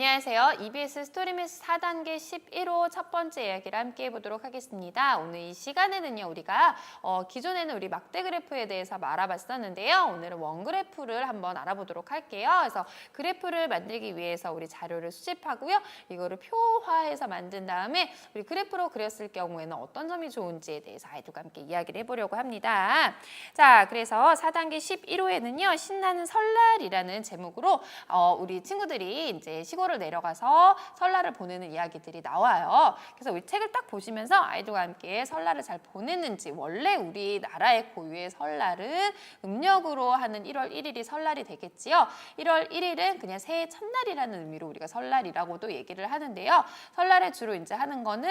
안녕하세요. EBS 스토리미스 4단계 11호 첫 번째 이야기를 함께 해보도록 하겠습니다. 오늘 이 시간에는요, 우리가 어, 기존에는 우리 막대 그래프에 대해서 알아봤었는데요. 오늘은 원 그래프를 한번 알아보도록 할게요. 그래서 그래프를 만들기 위해서 우리 자료를 수집하고요. 이거를 표화해서 만든 다음에 우리 그래프로 그렸을 경우에는 어떤 점이 좋은지에 대해서 아이들과 함께 이야기를 해보려고 합니다. 자, 그래서 4단계 11호에는요, 신나는 설날이라는 제목으로 어, 우리 친구들이 이제 시골 을 내려가서 설날을 보내는 이야기들이 나와요. 그래서 우리 책을 딱 보시면서 아이들과 함께 설날을 잘 보냈는지 원래 우리나라의 고유의 설날은 음력으로 하는 1월 1일이 설날이 되겠지요. 1월 1일은 그냥 새해 첫날이라는 의미로 우리가 설날이라고도 얘기를 하는데요. 설날에 주로 이제 하는 거는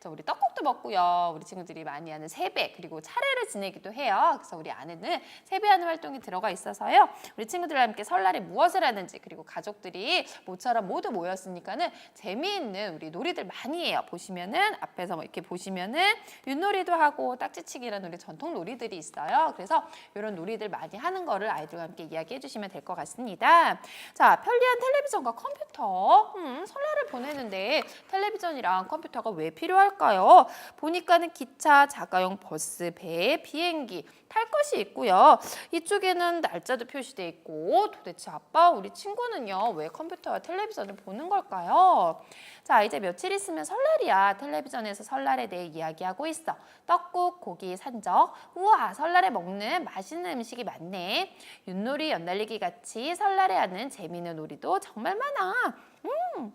저 우리 떡국도 먹고요. 우리 친구들이 많이 하는 세배 그리고 차례를 지내기도 해요. 그래서 우리 안에는 세배하는 활동이 들어가 있어서요. 우리 친구들과 함께 설날에 무엇을 하는지 그리고 가족들이 모처럼 모두 모였으니까는 재미있는 우리 놀이들 많이 해요. 보시면은 앞에서 뭐 이렇게 보시면은 윷놀이도 하고 딱지치기라는 우리 전통 놀이들이 있어요. 그래서 이런 놀이들 많이 하는 거를 아이들과 함께 이야기해 주시면 될 것 같습니다. 자, 편리한 텔레비전과 컴퓨터. 음, 설날을 보내는데 텔레비전이랑 컴퓨터가 왜 필요할까요? 보니까는 기차, 자가용 버스, 배, 비행기 탈 것이 있고요. 이쪽에는 날짜도 표시돼 있고 도대체 아빠 우리 친구는요 왜 컴퓨터와 텔레비전 을 보는 걸까요? 자 이제 며칠 있으면 설날이야. 텔레비전에서 설날에 대해 이야기하고 있어. 떡국, 고기, 산적. 우와 설날에 먹는 맛있는 음식이 많네. 윷놀이, 연달리기 같이 설날에 하는 재미있는 놀이도 정말 많아. 음.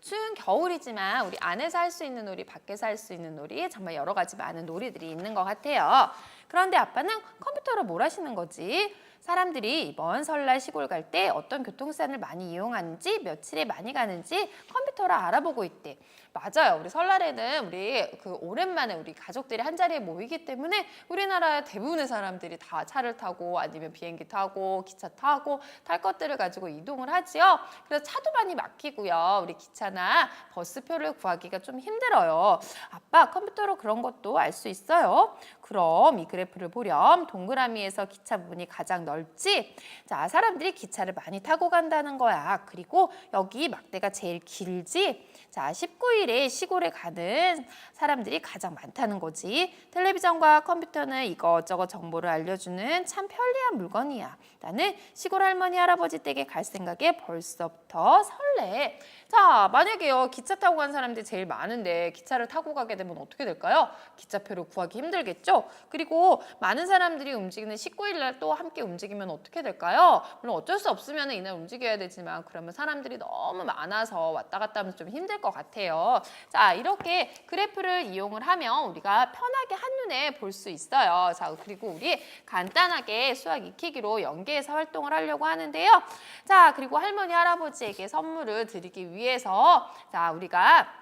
추운 겨울이지만 우리 안에서 할 수 있는 놀이, 밖에서 할 수 있는 놀이 정말 여러 가지 많은 놀이들이 있는 것 같아요. 그런데 아빠는 컴퓨터로 뭘 하시는 거지? 사람들이 이번 설날 시골 갈 때 어떤 교통수단을 많이 이용하는지 며칠에 많이 가는지 컴퓨터로 알아보고 있대. 맞아요. 우리 설날에는 우리 그 오랜만에 우리 가족들이 한 자리에 모이기 때문에 우리나라 대부분의 사람들이 다 차를 타고 아니면 비행기 타고 기차 타고 탈 것들을 가지고 이동을 하지요. 그래서 차도 많이 막히고요. 우리 기차나 버스표를 구하기가 좀 힘들어요. 아빠 컴퓨터로 그런 것도 알 수 있어요. 그럼 이 그래 프를 보렴 동그라미에서 기차 부분이 가장 넓지? 자, 사람들이 기차를 많이 타고 간다는 거야. 그리고 여기 막대가 제일 길지? 자, 19일에 시골에 가는 사람들이 가장 많다는 거지. 텔레비전과 컴퓨터는 이것저것 정보를 알려주는 참 편리한 물건이야. 나는 시골 할머니 할아버지 댁에 갈 생각에 벌써부터 설레. 자, 만약에요. 기차 타고 간 사람들이 제일 많은데 기차를 타고 가게 되면 어떻게 될까요? 기차표를 구하기 힘들겠죠? 그리고 많은 사람들이 움직이는 19일 날 또 함께 움직이면 어떻게 될까요? 물론 어쩔 수 없으면 이날 움직여야 되지만 그러면 사람들이 너무 많아서 왔다 갔다 하면 좀 힘들 것 같아요. 자, 이렇게 그래프를 이용을 하면 우리가 편하게 한눈에 볼 수 있어요. 자, 그리고 우리 간단하게 수학 익히기로 연계해서 활동을 하려고 하는데요. 자, 그리고 할머니, 할아버지에게 선물을 드리기 위해서 자, 우리가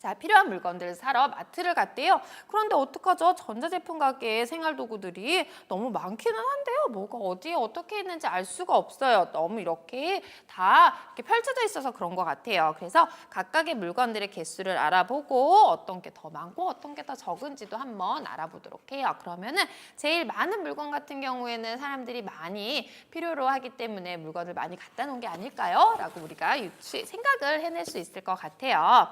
자, 필요한 물건들을 사러 마트를 갔대요. 그런데 어떡하죠? 전자제품 가게에 생활도구들이 너무 많기는 한데요. 뭐가 어디에 어떻게 있는지 알 수가 없어요. 너무 이렇게 다 이렇게 펼쳐져 있어서 그런 것 같아요. 그래서 각각의 물건들의 개수를 알아보고 어떤 게 더 많고 어떤 게 더 적은지도 한번 알아보도록 해요. 그러면은 제일 많은 물건 같은 경우에는 사람들이 많이 필요로 하기 때문에 물건을 많이 갖다 놓은 게 아닐까요? 라고 우리가 유추, 생각을 해낼 수 있을 것 같아요.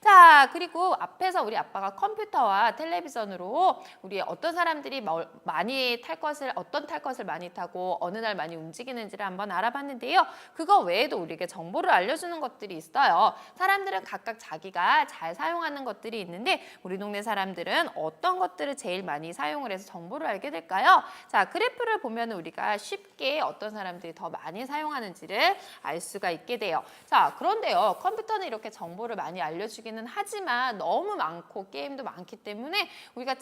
자, 그리고 앞에서 우리 아빠가 컴퓨터와 텔레비전으로 우리 어떤 사람들이 뭐- 많이 탈 것을 어떤 탈 것을 많이 타고 어느 날 많이 움직이는지를 한번 알아봤는데요. 그거 외에도 우리에게 정보를 알려주는 것들이 있어요. 사람들은 각각 자기가 잘 사용하는 것들이 있는데 우리 동네 사람들은 어떤 것들을 제일 많이 사용을 해서 정보를 알게 될까요? 자, 그래프를 보면 우리가 쉽게 어떤 사람들이 더 많이 사용하는지를 알 수가 있게 돼요. 자, 그런데요. 컴퓨터는 이렇게 정보를 많이 알려주기는 하지만 너무 많고 게임도 많기 때문에 우리가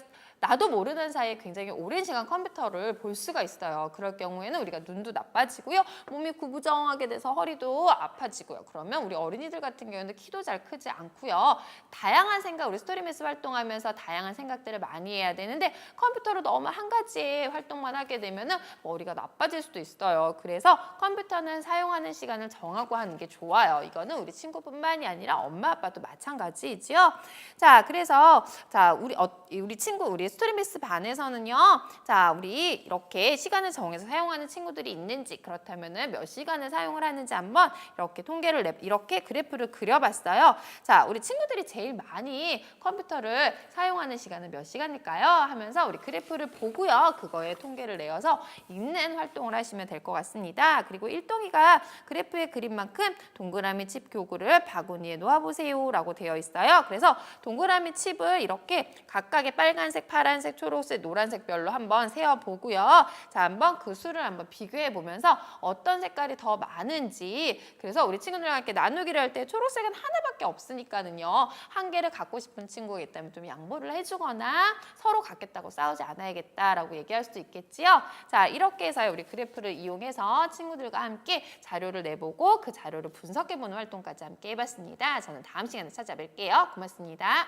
나도 모르는 사이에 굉장히 오랜 시간 컴퓨터를 볼 수가 있어요. 그럴 경우에는 우리가 눈도 나빠지고요. 몸이 구부정하게 돼서 허리도 아파지고요. 그러면 우리 어린이들 같은 경우에는 키도 잘 크지 않고요. 다양한 생각, 우리 스토리메스 활동하면서 다양한 생각들을 많이 해야 되는데 컴퓨터로 너무 한 가지의 활동만 하게 되면은 머리가 나빠질 수도 있어요. 그래서 컴퓨터는 사용하는 시간을 정하고 하는 게 좋아요. 이거는 우리 친구뿐만이 아니라 엄마 아빠도 마찬가지. 마찬가지이죠. 자, 그래서 자 우리 어, 우리 친구 우리 스토리미스 반에서는요. 자, 우리 이렇게 시간을 정해서 사용하는 친구들이 있는지 그렇다면은 몇 시간을 사용을 하는지 한번 이렇게 통계를 내 이렇게 그래프를 그려봤어요. 자, 우리 친구들이 제일 많이 컴퓨터를 사용하는 시간은 몇 시간일까요? 하면서 우리 그래프를 보고요. 그거에 통계를 내어서 읽는 활동을 하시면 될 것 같습니다. 그리고 일동이가 그래프에 그린 만큼 동그라미 칩 교구를 바구니에 놓아보세요라고 되어 있어요. 그래서 동그라미 칩을 이렇게 각각의 빨간색, 파란색, 초록색, 노란색 별로 한번 세어보고요. 자, 한번 그 수를 한번 비교해 보면서 어떤 색깔이 더 많은지 그래서 우리 친구들과 함께 나누기를 할 때 초록색은 하나밖에 없으니까는요. 한 개를 갖고 싶은 친구가 있다면 좀 양보를 해주거나 서로 갖겠다고 싸우지 않아야겠다라고 얘기할 수도 있겠지요. 자, 이렇게 해서 우리 그래프를 이용해서 친구들과 함께 자료를 내보고 그 자료를 분석해보는 활동까지 함께 해봤습니다. 저는 다음 시간에 찾아뵐 게요. 고맙습니다.